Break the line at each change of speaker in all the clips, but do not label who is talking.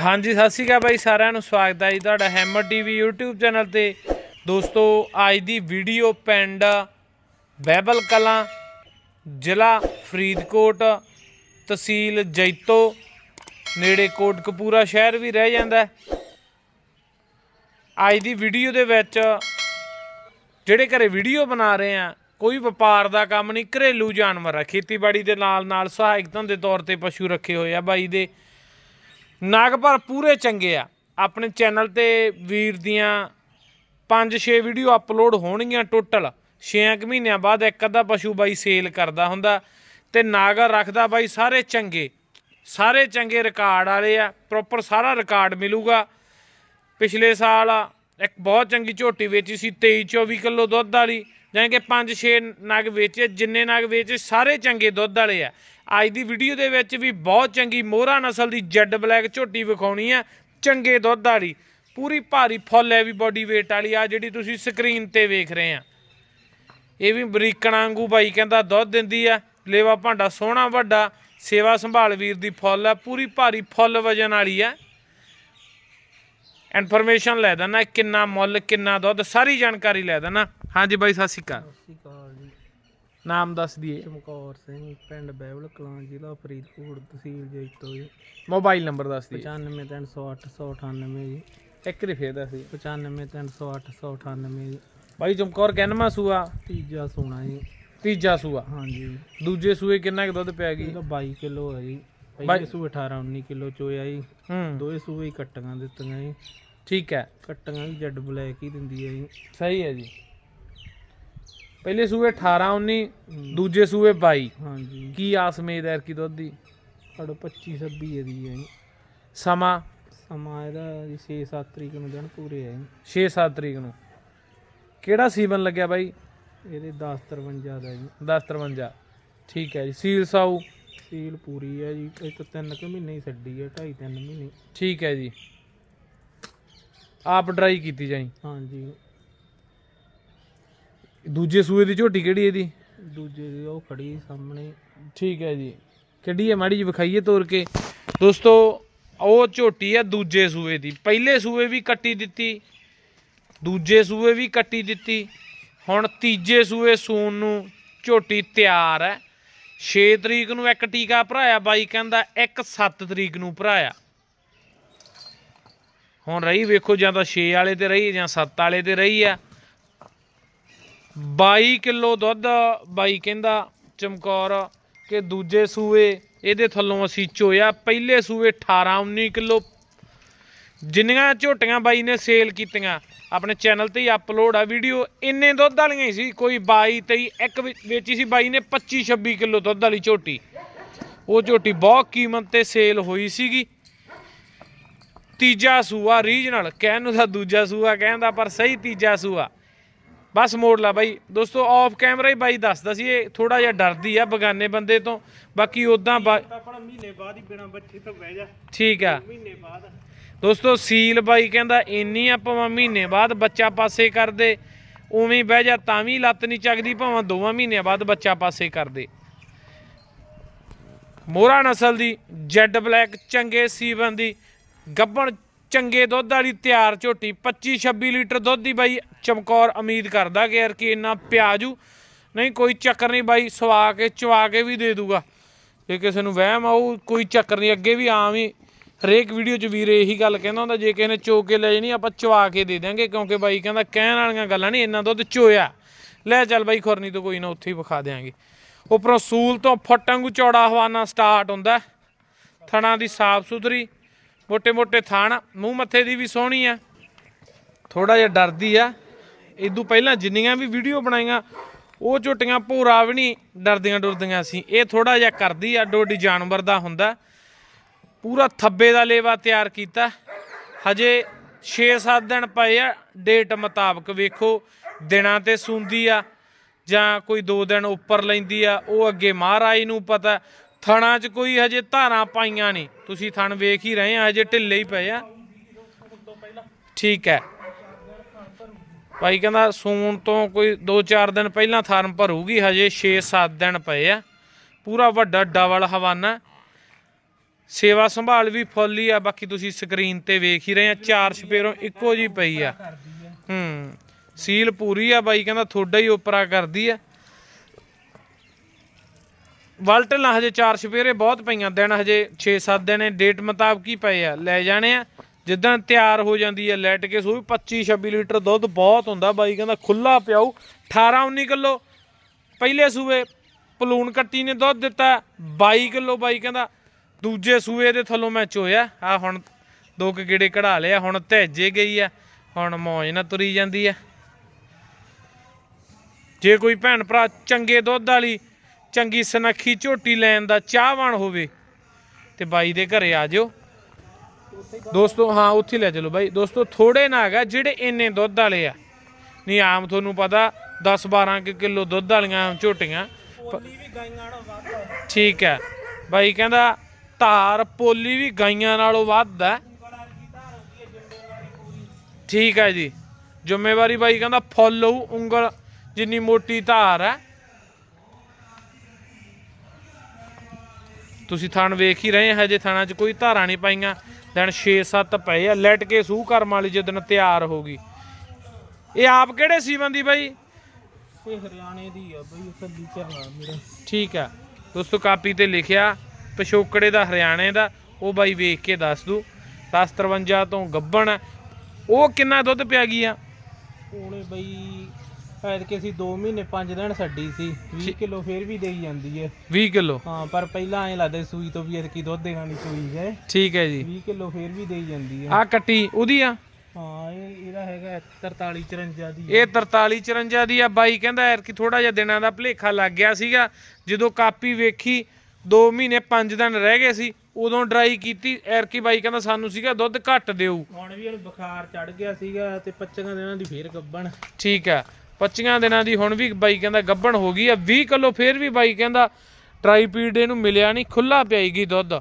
ਹਾਂਜੀ, ਸਤਿ ਸ਼੍ਰੀ ਅਕਾਲ ਬਾਈ ਸਾਰਿਆਂ ਨੂੰ, ਸਵਾਗਤ ਹੈ ਜੀ ਤੁਹਾਡਾ ਹੈਮਰ ਟੀਵੀ YouTube ਚੈਨਲ ਤੇ। ਦੋਸਤੋ, ਅੱਜ ਦੀ ਵੀਡੀਓ ਪਿੰਡ ਬਹਿਬਲ ਕਲਾਂ, ਜ਼ਿਲ੍ਹਾ ਫਰੀਦਕੋਟ, ਤਹਿਸੀਲ ਜੈਤੋ, ਨੇੜੇ ਕੋਟਕਪੂਰਾ ਸ਼ਹਿਰ ਵੀ ਰਹਿ ਜਾਂਦਾ ਅੱਜ ਦੀ ਵੀਡੀਓ ਦੇ ਵਿੱਚ ਜਿਹੜੇ ਘਰੇ ਵੀਡੀਓ ਬਣਾ ਰਹੇ ਆ ਕੋਈ ਵਪਾਰ ਦਾ ਕੰਮ ਨਹੀਂ, ਘਰੇਲੂ ਜਾਨਵਰ ਆ। ਖੇਤੀਬਾੜੀ ਦੇ ਨਾਲ ਨਾਲ ਸਹਾਇਕ ਧੰਦੇ ਤੌਰ ਤੇ ਪਸ਼ੂ ਰੱਖੇ ਹੋਏ ਆ ਬਾਈ ਦੇ। ਨਗ ਪੂਰੇ ਚੰਗੇ ਆ। ਆਪਣੇ ਚੈਨਲ ਤੇ ਵੀਰ ਦੀਆਂ 5-6 ਵੀਡੀਓ ਅਪਲੋਡ ਹੋਣਗੀਆਂ ਟੋਟਲ। 6 ਮਹੀਨਿਆਂ ਬਾਅਦ ਇੱਕ ਅੱਧਾ ਪਸ਼ੂ ਬਾਈ ਸੇਲ ਕਰਦਾ ਹੁੰਦਾ ਤੇ ਨਾਗਰ ਰੱਖਦਾ ਬਾਈ ਸਾਰੇ ਚੰਗੇ। ਸਾਰੇ ਚੰਗੇ ਰਿਕਾਰਡ ਵਾਲੇ ਆ। ਪ੍ਰੋਪਰ ਸਾਰਾ ਰਿਕਾਰਡ ਮਿਲੂਗਾ। ਪਿਛਲੇ ਸਾਲ ਇੱਕ ਬਹੁਤ ਚੰਗੀ ਝੋਟੀ ਵੇਚੀ ਸੀ 23 24 ਕਿਲੋ ਦੁੱਧ ਵਾਲੀ। ਜਾਣੀ ਕਿ 5-6 ਨਗ ਵੇਚੇ, ਜਿੰਨੇ ਨਗ ਵੇਚੇ, ਸਾਰੇ ਚੰਗੇ ਦੁੱਧ ਵਾਲੇ ਆ। ਅੱਜ ਦੀ ਵੀਡੀਓ ਦੇ ਵਿੱਚ ਵੀ ਬਹੁਤ ਚੰਗੀ ਮੋਹਰਾ ਨਸਲ ਦੀ ਜੱਡ ਬਲੈਕ ਝੋਟੀ ਵਿਖਾਉਣੀ ਆ, ਚੰਗੇ ਦੁੱਧ ਵਾਲੀ। ਪੂਰੀ ਭਾਰੀ ਫੁੱਲ ਹੈ ਵੀ ਬਾਡੀ weight ਵਾਲੀ ਆ, ਜਿਹੜੀ ਤੁਸੀਂ ਸਕਰੀਨ ਤੇ ਵੇਖ ਰਹੇ ਆ। ਇਹ ਵੀ ਬਰੀਕਣਾ ਵਾਂਗੂ ਬਾਈ ਕਹਿੰਦਾ ਦੁੱਧ ਦਿੰਦੀ ਆ, ਲੇਵਾ ਭਾਂਡਾ ਸੋਹਣਾ ਵੱਡਾ, ਸੇਵਾ ਸੰਭਾਲ ਵੀਰ ਦੀ ਫੁੱਲ ਆ, ਪੂਰੀ ਭਾਰੀ ਫੁੱਲ ਵਜਨ ਵਾਲੀ ਆ। ਇਨਫੋਰਮੇਸ਼ਨ ਲੈ ਦੇਣਾ ਕਿੰਨਾ ਮੁੱਲ ਕਿੰਨਾ ਦੁੱਧ ਸਾਰੀ ਜਾਣਕਾਰੀ ਲੈ ਦੇਣਾ ਹਾਂਜੀ ਬਾਈ ਸਤਿ ਸ਼੍ਰੀ ਅਕਾਲ।
ਸਤਿ ਸ਼੍ਰੀ ਅਕਾਲ ਜੀ।
ਨਾਮ ਦੱਸ ਦਈਏ।
ਚਮਕੌਰ ਸਿੰਘ ਪਿੰਡ ਬਹਿਬਲ ਕਲਾਂ ਜ਼ਿਲ੍ਹਾ ਫਰੀਦਕੋਟ ਤਹਿਸੀਲ ਜੈਤੋ ਜੀ।
ਮੋਬਾਈਲ ਨੰਬਰ ਦੱਸ ਦਈਏ।
95308198 ਜੀ।
ਇੱਕ ਰੀ ਫੇਰ ਦੱਸ ਦਈਏ।
95308198 ਜੀ।
ਬਾਈ ਚਮਕੌਰ ਕਹਿਨਮਾ ਸੂਆ?
ਤੀਜਾ ਸੋਨਾ ਜੀ।
ਤੀਜਾ ਸੂਆ।
ਹਾਂਜੀ।
ਦੂਜੇ ਸੂਏ ਕਿੰਨਾ ਕੁ ਦੁੱਧ ਪਿਆ ਗਈ
ਇਹਦਾ 22 ਕਿਲੋ ਹੈ ਜੀ।
ਬਾਈ-
ਪਹਿਲੇ ਸੂ 18 19 ਕਿਲੋ ਚੋਇਆ ਜੀ।
ਹੂੰ।
ਦੋਏ ਸੂਏ ਹੀ ਕੱਟੀਆਂ ਦਿੱਤੀਆਂ ਜੀ।
ਠੀਕ ਹੈ।
ਕੱਟੀਆਂ ਵੀ ਜੱਡ ਬਲੈਕ ਹੀ ਦਿੰਦੀ ਹੈ ਜੀ।
ਸਹੀ ਹੈ ਜੀ। ਪਹਿਲੇ ਸੂਏ 18 19 ਦੂਜੇ ਸੂਏ 22
ਹਾਂਜੀ।
ਕੀ ਆਸ ਉਮੀਦ ਹੈ ਕੀ ਦੁੱਧ ਦੀ?
ਸਾਡਾ 25 26 ਹੈ ਦੀ ਹੈ ਜੀ
ਸਮਾਂ?
ਸਮਾਂ ਇਹਦਾ ਜੀ 6-7 ਤਰੀਕ ਨੂੰ ਦਿਨ ਪੂਰੇ ਹੈ ਜੀ।
6-7 ਤਰੀਕ ਨੂੰ। ਕਿਹੜਾ ਸੀਜ਼ਨ ਲੱਗਿਆ ਬਾਈ?
ਇਹਦੇ 10-53 ਦਾ ਜੀ।
1053 ਠੀਕ ਹੈ ਜੀ। ਸੀਲ ਸਾਊ?
ਸੀਲ ਪੂਰੀ ਹੈ ਜੀ ਇੱਕ ਤਿੰਨ ਕੁ ਮਹੀਨੇ ਹੀ ਛੱਡੀ ਹੈ ਢਾਈ ਤਿੰਨ ਮਹੀਨੇ।
ਠੀਕ ਹੈ ਜੀ। ਆਪ ਡਰਾਈ ਕੀਤੀ ਜਾਈ।
ਹਾਂਜੀ।
ਦੂਜੇ ਸੂਏ ਦੀ ਝੋਟੀ ਕਿਹੜੀ ਇਹਦੀ?
ਦੂਜੇ ਦੀ ਉਹ ਖੜੀ ਸਾਹਮਣੇ।
ਠੀਕ ਹੈ ਜੀ। ਕਿਹੜੀ ਹੈ ਮਾੜੀ ਜੀ ਵਿਖਾਈਏ ਤੋਰ ਕੇ। ਦੋਸਤੋ ਉਹ ਝੋਟੀ ਹੈ ਦੂਜੇ ਸੂਏ ਦੀ। ਪਹਿਲੇ ਸੂਏ ਵੀ ਕੱਟੀ ਦਿੱਤੀ ਦੂਜੇ ਸੂਏ ਵੀ ਕੱਟੀ ਦਿੱਤੀ। ਹੁਣ ਤੀਜੇ ਸੂਏ ਸੂਣ ਨੂੰ ਝੋਟੀ ਤਿਆਰ ਹੈ। 6 ਤਰੀਕ ਨੂੰ ਇੱਕ ਟੀਕਾ ਭਰਾਇਆ, ਬਾਈ ਕਹਿੰਦਾ ਇੱਕ 7 ਤਰੀਕ ਨੂੰ ਭਰਾਇਆ। ਹੁਣ ਰਹੀ ਵੇਖੋ ਜਾਂ ਤਾਂ 6 ਵਾਲੇ ਤੇ ਰਹੀ ਜਾਂ 7 ਵਾਲੇ ਤੇ ਰਹੀ ਆ 22 ਕਿਲੋ ਦੁੱਧ, ਬਾਈ ਕਹਿੰਦਾ ਚਮਕੌਰ ਕਿ ਦੂਜੇ ਸੂਏ, ਇਹਦੇ ਥੱਲੋਂ ਅਸੀਂ ਚੋਇਆ। ਪਹਿਲੇ ਸੂਏ 18 19 ਕਿਲੋ ਜਿੰਨੀਆਂ ਝੋਟੀਆਂ ਬਾਈ ਨੇ ਸੇਲ ਕੀਤੀਆਂ ਆਪਣੇ ਚੈਨਲ ਤੇ ਹੀ ਅਪਲੋਡ ਆ ਵੀਡੀਓ ਇੰਨੇ ਦੁੱਧ ਵਾਲੀਆਂ ਹੀ ਸੀ। ਕੋਈ 22 23 ਇੱਕ ਵਿੱਚ- ਸੀ ਬਾਈ ਨੇ 25 26 ਕਿਲੋ ਦੁੱਧ ਵਾਲੀ ਝੋਟੀ। ਉਹ ਝੋਟੀ ਬਹੁਤ ਕੀਮਤ ਤੇ ਸੇਲ ਹੋਈ ਸੀਗੀ। ਤੀਜਾ ਸੂਆ ਰੀਜਨਲ ਕਹਿਣ ਨੂੰ ਤਾਂ ਦੂਜਾ ਸੂਆ ਕਹਿੰਦਾ ਪਰ ਸਹੀ ਤੀਜਾ ਸੂਆ। ਬਸ ਮੋੜ ਲਾ ਬਾਈ। ਦੋਸਤੋ ਆਫ ਕੈਮਰਾ ਹੀ ਬਾਈ ਦੱਸਦਾ ਸੀ ਇਹ ਥੋੜਾ ਜਿਹਾ ਡਰਦੀ ਆ ਬਗਾਨੇ ਬੰਦੇ ਤੋਂ। ਬਾਕੀ ਉਦਾਂ
ਆਪਣਾ ਮਹੀਨੇ ਬਾਅਦ ਹੀ ਬਿਨਾ ਬੱਚੇ ਤੋਂ ਬਹਿ ਜਾ।
ਠੀਕ ਆ।
ਮਹੀਨੇ ਬਾਅਦ।
ਦੋਸਤੋ, ਸੀਲ ਬਾਈ ਕਹਿੰਦਾ, ਇੰਨੀ ਆ ਭਾਵੇਂ ਮਹੀਨੇ ਬਾਅਦ ਬੱਚਾ ਪਾਸੇ ਕਰਦੇ ਉਵੇਂ ਬਹਿ ਜਾ, ਤਾਂ ਵੀ ਲੱਤ ਨਹੀਂ ਚੱਕਦੀ, ਭਾਵੇਂ ਦੋਵਾਂ ਮਹੀਨਿਆਂ ਬਾਅਦ ਬੱਚਾ ਪਾਸੇ ਕਰਦੇ ਮੋਹਰਾ ਨਸਲ ਦੀ, ਜੈਡ ਬਲੈਕ, ਚੰਗੇ ਸੀਵਨ ਦੀ, ਗੱਬਣ ਚੰਗੇ ਦੁੱਧ ਵਾਲੀ ਤਿਆਰ ਝੋਟੀ 25 26 ਲੀਟਰ ਦੁੱਧ ਦੀ ਬਾਈ। ਚਮਕੌਰ ਉਮੀਦ ਕਰਦਾ ਕਿ ਯਾਰ ਕਿ ਇੰਨਾ ਪਿਆਜੂ। ਨਹੀਂ, ਕੋਈ ਚੱਕਰ ਨਹੀਂ ਬਾਈ, ਸਵਾ ਕੇ, ਚਵਾ ਕੇ ਵੀ ਦੇ ਦੂਗਾ। ਜੇ ਕਿਸੇ ਨੂੰ ਵਹਿਮ ਆਊ, ਕੋਈ ਚੱਕਰ ਨਹੀਂ, ਅੱਗੇ ਵੀ ਆਮ ਹੀ ਹਰੇਕ ਵੀਡੀਓ 'ਚ ਵੀਰ ਇਹੀ ਗੱਲ ਕਹਿੰਦਾ ਹੁੰਦਾ, ਜੇ ਕਿਸੇ ਨੇ ਚੋ ਕੇ ਲੈ ਜਾਣੀ, ਆਪਾਂ ਚਵਾ ਕੇ ਦੇ ਦਾਂਗੇ ਕਿਉਂਕਿ ਬਾਈ ਕਹਿੰਦਾ ਕਹਿਣ ਵਾਲੀਆਂ ਗੱਲਾਂ ਨਹੀਂ, ਇੰਨਾ ਦੁੱਧ ਚੋਇਆ। ਲੈ ਚੱਲ ਬਾਈ ਖੁਰਨੀ ਤੋਂ ਕੋਈ ਨਾ, ਉੱਥੇ ਹੀ ਵਿਖਾ ਦੇਾਂਗੇ ਉਪਰੋਂ ਸੂਲ ਤੋਂ ਫੁੱਟ ਵਾਂਗੂ ਚੌੜਾ ਹਵਾਨਾ ਸਟਾਰਟ ਹੁੰਦਾ ਥਣਾ ਦੀ ਸਾਫ਼ ਸੁਥਰੀ ਮੋٹے-ਮੋٹے ਥਾਣ, ਮੂੰਹ ਮੱਥੇ ਦੀ ਵੀ ਸੋਹਣੀ ਆ ਥੋੜਾ ਜਿਹਾ ਡਰਦੀ ਆ। ਇਦੋਂ ਪਹਿਲਾਂ ਜਿੰਨੀਆਂ ਵੀ ਵੀਡੀਓ ਬਣਾਈਆਂ, ਉਹ ਝੋਟੀਆਂ ਭੂਰਾ ਵੀ ਨਹੀਂ ਡਰਦੀਆਂ ਡੁਰਦੀਆਂ ਸੀ। ਇਹ ਥੋੜਾ ਜਿਹਾ ਕਰਦੀ ਆ, ਡੋਡੀ ਜਾਨਵਰ ਦਾ ਹੁੰਦਾ। ਪੂਰਾ ਥੱਬੇ ਦਾ ਲੇਵਾ ਤਿਆਰ ਕੀਤਾ। ਹਜੇ 6-7 ਦਿਨ ਪਏ ਆ ਡੇਟ ਮੁਤਾਬਕ ਵੇਖੋ, ਦਿਨਾਂ ਤੇ ਸੁੰਦੀ ਆ ਜਾਂ ਕੋਈ 2 ਦਿਨ ਉੱਪਰ ਲੈਂਦੀ ਆ, ਉਹ ਅੱਗੇ ਮਹਾਰਾਜ ਨੂੰ ਪਤਾ। ਥਣਾ 'ਚ ਕੋਈ ਹਜੇ ਧਾਰਾਂ ਪਾਈਆਂ ਨਹੀਂ। ਤੁਸੀਂ ਥਣ ਵੇਖ ਹੀ ਰਹੇ ਆ, ਹਜੇ ਢਿੱਲੇ ਹੀ ਪਏ ਆ। ਠੀਕ ਹੈ। ਭਾਈ ਕਹਿੰਦਾ ਸੂਣ ਤੋਂ ਕੋਈ 2-4 ਦਿਨ ਪਹਿਲਾਂ ਥਾਰਮ ਭਰੂਗੀ, ਹਜੇ 6-7 ਦਿਨ ਪਏ ਆ। ਪੂਰਾ ਵੱਡਾ ਡਬਲ ਹਵਾਨਾ। ਸੇਵਾ ਸੰਭਾਲ ਵੀ ਫੁੱਲ ਆ, ਬਾਕੀ ਤੁਸੀਂ ਸਕਰੀਨ ਤੇ ਵੇਖ ਹੀ ਰਹੇ ਆ, ਚਾਰ ਛਪੇਰੋਂ ਇੱਕੋ ਜੀ ਪਈ ਆ।
ਕਰਦੀ
ਹੂੰ, ਸੀਲ ਪੂਰੀ ਆ ਬਾਈ, ਕਹਿੰਦਾ ਥੋੜਾ ਹੀ ਉਪਰਾ ਕਰਦੀ ਆ। ਵਲਟਲ ਹਜੇ ਚਾਰ ਛਪੇਰੇ ਬਹੁਤ ਪਈਆਂ, ਦਿਨ ਹਜੇ 6-7 ਦਿਨ, ਡੇਟ ਮੁਤਾਬਕ ਹੀ ਪਏ ਆ, ਲੈ ਜਾਣੇ ਆ। ਜਿੱਦਾਂ ਤਿਆਰ ਹੋ ਜਾਂਦੀ ਹੈ ਲੈਟ ਕੇ ਸੂਈ 25-26 ਲੀਟਰ ਦੁੱਧ ਬਹੁਤ ਹੁੰਦਾ ਬਾਈ, ਕਹਿੰਦਾ ਖੁੱਲਾ ਪਿਆਉ 18-19 ਕਿਲੋ। ਪਹਿਲੇ ਸੂਬੇ ਪਲੂਣ ਕੱਟੀ ਨੇ ਦੁੱਧ ਦਿੱਤਾ 22 ਕਿਲੋ ਬਾਈ, ਕਹਿੰਦਾ ਦੂਜੇ ਸੂਏ ਦੇ ਥੱਲੋਂ ਮੈਂ ਚੋਇਆ। ਆ ਹੁਣ ਦੋ ਕੁ ਗੇੜੇ ਕਢਾ ਲਿਆ ਹੁਣ ਤੇਜੇ ਗਈ ਆ ਹੁਣ ਮੌਜ ਨਾਲ ਤੁਰੀ ਜਾਂਦੀ ਆ। ਜੇ ਕੋਈ ਭੈਣ ਭਰਾ ਚੰਗੇ ਦੁੱਧ ਵਾਲੀ ਚੰਗੀ ਸਨੱਖੀ ਝੋਟੀ ਲੈਣ ਦਾ ਚਾਹਵਾਨ ਹੋਵੇ ਤੇ ਬਾਈ ਦੇ ਘਰੇ ਆ ਜਿਓ। ਦੋਸਤੋ ਹਾਂ ਉੱਥੇ ਲੈ ਚਲੋ ਬਾਈ। ਦੋਸਤੋ ਥੋੜੇ ਨਾ ਹੈਗਾ ਜਿਹੜੇ ਇੰਨੇ ਦੁੱਧ ਵਾਲੇ ਆ। ਨਹੀਂ ਆਮ ਤੁਹਾਨੂੰ ਪਤਾ 10 12 ਕਿਲੋ ਦੁੱਧ ਵਾਲੀਆਂ ਝੋਟੀਆਂ। ਠੀਕ ਹੈ ਬਾਈ ਕਹਿੰਦਾ ਧਾਰ ਪੋਲੀ ਵੀ ਗਾਈਆਂ ਨਾਲੋਂ ਵੱਧ ਹੈ। ਠੀਕ ਹੈ ਜੀ। ਜ਼ਿੰਮੇਵਾਰੀ ਬਾਈ ਕਹਿੰਦਾ ਫੁੱਲ ਹੋਊ ਉਂਗਲ ਜਿੰਨੀ ਮੋਟੀ ਧਾਰ ਹੈ। ਤੁਸੀਂ ਥਣ ਵੇਖ ਹੀ ਰਹੇ ਹਜੇ ਥਾਣਾ 'ਚ ਕੋਈ ਧਾਰਾਂ ਨਹੀਂ ਪਾਈਆਂ। ਦਿਨ 6-7 ਪਏ ਆ ਲੈਟ ਕੇ ਸੂਹ ਕਰਮ ਵਾਲੀ ਜਦੋਂ ਤਿਆਰ ਹੋ ਗਈ। ਇਹ ਆਪ ਕਿਹੜੇ ਸੀਵਨ ਦੀ ਬਾਈ?
ਇਹ ਹਰਿਆਣੇ ਦੀ ਆ ਬਈ ਸੱਦੀ ਝਰਨਾ ਮੇਰਾ।
ਠੀਕ ਆ ਦੋਸਤੋ ਕਾਪੀ ਤੇ ਲਿਖਿਆ ਪਿਛੋਕੜੇ ਦਾ ਹਰਿਆਣੇ ਦਾ ਉਹ ਬਾਈ ਵੇਖ ਕੇ ਦੱਸ ਦੂ। 1053 ਤੋਂ ਗੱਬਣ। ਉਹ ਕਿੰਨਾ ਦੁੱਧ ਪਿਆ ਗਈ ਆ?
ਉਹਨੇ ਬਈ ਐਦ ਕਿ ਅਸੀਂ 2 ਮਹੀਨੇ 5 ਦਿਨ ਛੱਡੀ ਸੀ 20 ਕਿਲੋ ਫੇਰ ਵੀ ਦੇਈ ਜਾਂਦੀ ਹੈ
20 ਕਿਲੋ?
ਹਾਂ ਪਰ ਪਹਿਲਾਂ ਐ ਲੱਗਦਾ ਸੂਈ ਤੋਂ ਵੀ ਐਤਕੀ ਦੁੱਧ ਦੇਣਾ ਨਹੀਂ ਸੂਈ ਹੈ।
ਠੀਕ ਹੈ ਜੀ।
20 ਕਿਲੋ ਫੇਰ ਵੀ ਦੇਈ ਜਾਂਦੀ ਹੈ
ਆ ਕੱਟੀ ਉਹਦੀ ਆ?
ਹਾਂ ਇਹ ਇਹਦਾ ਹੈਗਾ 43 54 ਦੀ
ਇਹ 43 54 ਦੀ ਆ। ਬਾਈ ਕਹਿੰਦਾ ਯਾਰ ਕਿ ਥੋੜਾ ਜਿਹਾ ਦਿਨਾਂ ਦਾ ਭਲੇਖਾ ਲੱਗ ਗਿਆ ਸੀਗਾ। ਜਦੋਂ ਕਾਪੀ ਵੇਖੀ 2 ਮਹੀਨੇ 5 ਦਿਨ ਰਹਿ ਗਏ ਸੀ ਉਦੋਂ ਡਰਾਈ ਕੀਤੀ ਐਰਕੀ ਬਾਈ ਕਹਿੰਦਾ ਸਾਨੂੰ ਸੀਗਾ ਦੁੱਧ ਘੱਟ ਦਿਓ।
ਹੁਣ ਵੀ ਇਹਨੂੰ ਬੁਖਾਰ ਚੜ ਗਿਆ ਸੀਗਾ ਤੇ 25 ਦਿਨਾਂ ਦੀ ਫੇਰ ਗੱਬਣ।
ਠੀਕ ਆ 25 ਦਿਨਾਂ ਦੀ ਹੁਣ ਵੀ ਬਾਈ ਕਹਿੰਦਾ ਗੱਬਣ ਹੋ ਗਈ ਆ 20 ਕਿਲੋ ਫੇਰ ਵੀ ਬਾਈ ਕਹਿੰਦਾ ਟਰਾਈ ਪੀਡ ਇਹਨੂੰ ਮਿਲਿਆ ਨਹੀਂ ਖੁੱਲਾ ਪਿਆਈ ਗਈ ਦੁੱਧ।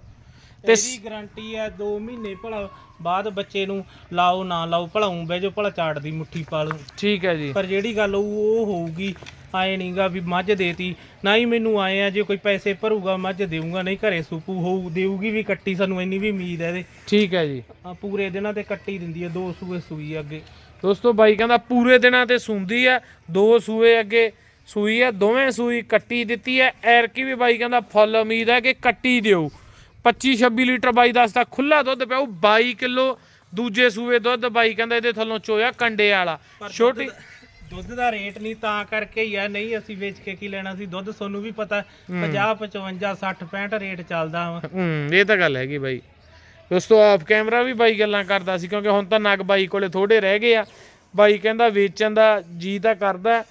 ਤੇ
ਇਹਦੀ ਗਾਰੰਟੀ ਹੈ 2 ਮਹੀਨੇ ਭਲਾ ਬਾਅਦ ਬੱਚੇ ਨੂੰ ਲਾਓ ਨਾ ਲਾਓ ਭਲਾਉਂ ਬਹਿ ਜੋ ਭਲਾ ਚਾਟ ਦੀ ਮੁੱਠੀ ਪਾ ਲਓ
ਠੀਕ ਹੈ ਜੀ।
ਪਰ ਜਿਹੜੀ ਗੱਲ ਉਹ ਹੋਊਗੀ ਆਏ ਨਹੀਂਗਾ ਵੀ ਮੱਝ ਦੇਤੀ। ਨਾ ਹੀ ਮੈਨੂੰ ਆਏ ਆ ਜੇ ਕੋਈ ਪੈਸੇ ਭਰੂਗਾ ਮੱਝ ਦੇਊਗਾ ਨਹੀਂ ਘਰੇ ਸੂਪੂ ਹੋਊ ਦੇਊਗੀ ਵੀ ਕੱਟੀ ਸਾਨੂੰ ਇੰਨੀ ਵੀ ਉਮੀਦ ਹੈ ਇਹਦੇ।
ਠੀਕ ਹੈ ਜੀ।
ਆ ਪੂਰੇ ਦਿਨਾਂ ਤੇ ਕੱਟੀ ਦਿੰਦੀ ਹੈ ਦੋ ਸੂਏ ਸੂਈ ਅੱਗੇ।
ਦੋਸਤੋ ਬਾਈ ਕਹਿੰਦਾ ਪੂਰੇ ਦਿਨਾਂ ਤੇ ਸੂੰਦੀ ਆ ਦੋ ਸੂਏ ਅੱਗੇ ਸੂਈ ਆ ਦੋਵੇਂ ਸੂਈ ਕੱਟੀ ਦਿੱਤੀ ਐ ਐਰਕੀ ਵੀ ਬਾਈ ਕਹਿੰਦਾ ਫੁੱਲ ਉਮੀਦ ਹੈ ਕਿ ਕੱਟੀ ਦਿਓ। 25 26 ਲੀਟਰ ਬਾਈ ਦੱਸਦਾ ਖੁੱਲਾ ਦੁੱਧ ਪਿਆਉ 22 ਕਿਲੋ ਦੂਜੇ ਸੂਏ ਦੁੱਧ ਬਾਈ ਕਹਿੰਦਾ ਇਹਦੇ ਥੱਲੋਂ ਚੋਇਆ ਕੰਡੇ ਵਾਲਾ। ਛੋਟੀ
ਦੁੱਧ ਦਾ ਰੇਟ ਨਹੀਂ ਤਾਂ ਕਰਕੇ ਹੀ ਆ। ਨਹੀਂ ਅਸੀਂ ਵੇਚ ਕੇ ਕੀ ਲੈਣਾ ਸੀ? ਦੁੱਧ ਤੁਹਾਨੂੰ ਵੀ ਪਤਾ 50 55 60 65 ਰੇਟ ਚੱਲਦਾ ਵਾ।
ਹੂੰ ਇਹ ਤਾਂ ਗੱਲ ਹੈਗੀ ਬਾਈ। ਦੋਸਤੋ ਆਫ ਕੈਮਰਾ ਵੀ ਬਾਈ ਗੱਲਾਂ ਕਰਦਾ ਸੀ ਕਿਉਂਕਿ ਹੁਣ ਤਾਂ ਨਗ ਬਾਈ ਕੋਲੇ ਥੋੜੇ ਰਹਿ ਗਏ ਆ। ਬਾਈ ਕਹਿੰਦਾ ਵੇਚਣ ਦਾ ਜੀ ਤਾਂ ਕਰਦਾ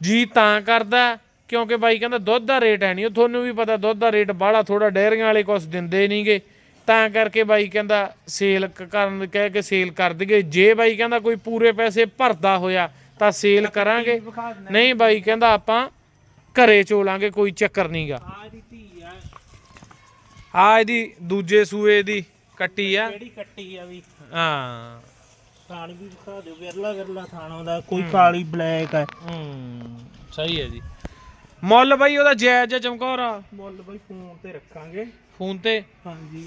ਜੀ ਤਾਂ ਕਰਦਾ ਕਿਉਂਕਿ ਬਾਈ ਕਹਿੰਦਾ ਦੁੱਧ ਦਾ ਰੇਟ ਹੈ ਨਹੀਂ। ਉਹ ਤੁਹਾਨੂੰ ਵੀ ਪਤਾ ਦੁੱਧ ਦਾ ਰੇਟ ਬਾਹਲਾ ਥੋੜਾ ਡੈਰੀਆਂ ਵਾਲੇ ਕੁਛ ਦਿੰਦੇ ਨਹੀਂਗੇ। ਤਾਂ ਕਰਕੇ ਬਾਈ ਕਹਿੰਦਾ ਸੇਲ ਕਰਨ ਕਹਿ ਕੇ ਸੇਲ ਕਰ ਦਈਏ। ਜੇ ਬਾਈ ਕਹਿੰਦਾ ਕੋਈ ਪੂਰੇ ਪੈਸੇ ਭਰਦਾ ਹੋਇਆ ਤਾਂ ਸੇਲ ਕਰਾਂਗੇ। ਨਹੀਂ ਬਾਈ ਕਹਿੰਦਾ ਆਪਾਂ ਘਰੇ ਚੋਲਾਂਗੇ ਕੋਈ ਚੱਕਰ ਨਹੀਂਗਾ
ਆ।
ਇਹਦੀ ਦੂਜੇ ਸੂਏ ਦੀ ਕੱਟੀ ਆ।
ਕਿਹੜੀ ਕੱਟੀ ਆ ਵੀ?
ਹਾਂ।
ਥਾਣ ਵੀ ਵਿਖਾ ਦਿਓ ਵਿਰਲਾ ਵਿਰਲਾ ਥਾਣ ਆਉਂਦਾ ਕੋਈ ਕਾਲੀ ਬਲੈਕ ਹੈ
ਹੂੰ ਸਹੀ ਹੈ ਜੀ। ਮੁੱਲ ਬਾਈ ਉਹਦਾ ਜਾਇਜ਼ ਜਿਹਾ ਚਮਕੌਰਾ
ਮੁੱਲ ਬਈ ਫੋਨ ਤੇ ਰੱਖਾਂਗੇ।
ਫੋਨ ਤੇ?
ਹਾਂਜੀ।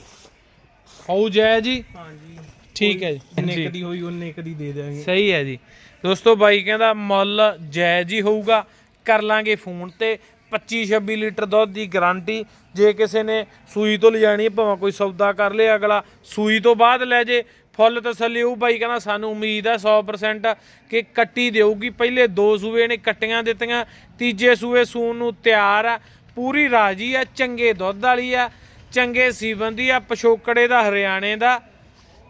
ਹੋਊ ਜਾਇਜ਼ ਜੀ।
ਹਾਂਜੀ।
ਠੀਕ ਹੈ ਜੀ।
ਜਿੰਨੇ। ਕਦੀ ਹੋਈ ਉਹਨੇ ਕਦੀ ਦੇ ਦੇਵਾਂਗੇ
ਸਹੀ ਹੈ ਜੀ। ਦੋਸਤੋ ਬਾਈ ਕਹਿੰਦਾ ਮੁੱਲ ਜਾਇਜ਼ ਹੀ ਹੋਊਗਾ ਕਰ ਲਾਂਗੇ ਫੋਨ ਤੇ। 25 26 ਲੀਟਰ ਦੁੱਧ ਦੀ ਗਾਰੰਟੀ। ਜੇ ਕਿਸੇ ਨੇ ਸੂਈ ਤੋਂ ਲਿਜਾਣੀ ਹੈ, ਭਾਵੇਂ ਕੋਈ ਸੌਦਾ ਕਰ ਲੇ ਅਗਲਾ ਸੂਈ ਤੋਂ ਬਾਅਦ ਲੈ ਜੇ। ਫੁੱਲ ਤਸੱਲੀ ਉਹ ਬਾਈ ਕਹਿੰਦਾ ਸਾਨੂੰ ਉਮੀਦ ਹੈ 100% ਕਿ ਕੱਟੀ ਦੇਊਗੀ। ਪਹਿਲੇ ਦੋ ਸੂਏ ਨੇ ਕੱਟੀਆਂ ਦਿੱਤੀਆਂ ਤੀਜੇ ਸੂਏ ਸੂਣ ਨੂੰ ਤਿਆਰ ਆ। ਪੂਰੀ ਰਾਜੀ ਆ ਚੰਗੇ ਦੁੱਧ ਵਾਲੀ ਆ ਚੰਗੇ ਸੀਵਨ ਦੀ ਆ ਪਛੋਕੜੇ ਦਾ ਹਰਿਆਣੇ ਦਾ।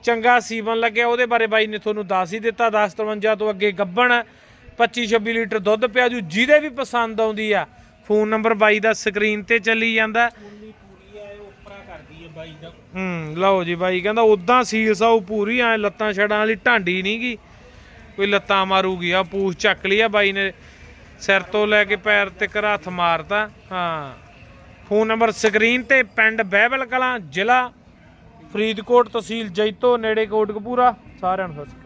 ਚੰਗਾ ਸੀਵਨ ਲੱਗਿਆ। ਉਹਦੇ ਬਾਰੇ ਬਾਈ ਨੇ ਤੁਹਾਨੂੰ ਦੱਸ ਹੀ ਦਿੱਤਾ। 1053 ਤੋਂ ਅੱਗੇ ਗੱਬਣ 25 26 ਲੀਟਰ ਦੁੱਧ ਪਿਆ ਜੂ। ਜਿਹਦੇ ਵੀ ਪਸੰਦ ਆਉਂਦੀ ਆ ਫੋਨ ਨੰਬਰ ਬਾਈ ਦਾ ਸਕਰੀਨ ਤੇ ਚੱਲੀ ਜਾਂਦਾ।
ਹੈ
ਲਓ ਜੀ ਬਾਈ ਕਹਿੰਦਾ ਉਦਾਂ ਸੀਲ ਸਾਊ ਪੂਰੀ ਐ ਲੱਤਾਂ ਛੜਾਂ ਵਾਲੀ ਢਾਂਡੀ ਨਹੀਂਗੀ ਕੋਈ ਲੱਤਾਂ ਮਾਰੂਗੀ ਆ ਪੂਛ ਚੱਕ ਲਈ ਆ ਬਾਈ ਨੇ। ਸਿਰ ਤੋਂ ਲੈ ਕੇ ਪੈਰ ਤੱਕ ਹੱਥ ਮਾਰਤਾ। ਹਾਂ। ਫੋਨ ਨੰਬਰ ਸਕਰੀਨ ਤੇ ਪਿੰਡ ਬਹਿਬਲ ਕਲਾਂ ਜ਼ਿਲ੍ਹਾ ਫਰੀਦਕੋਟ ਤਹਿਸੀਲ ਜੈਤੋ ਨੇੜੇ ਕੋਟਕਪੂਰਾ ਸਾਰਿਆਂ ਨੂੰ ਸਤਿ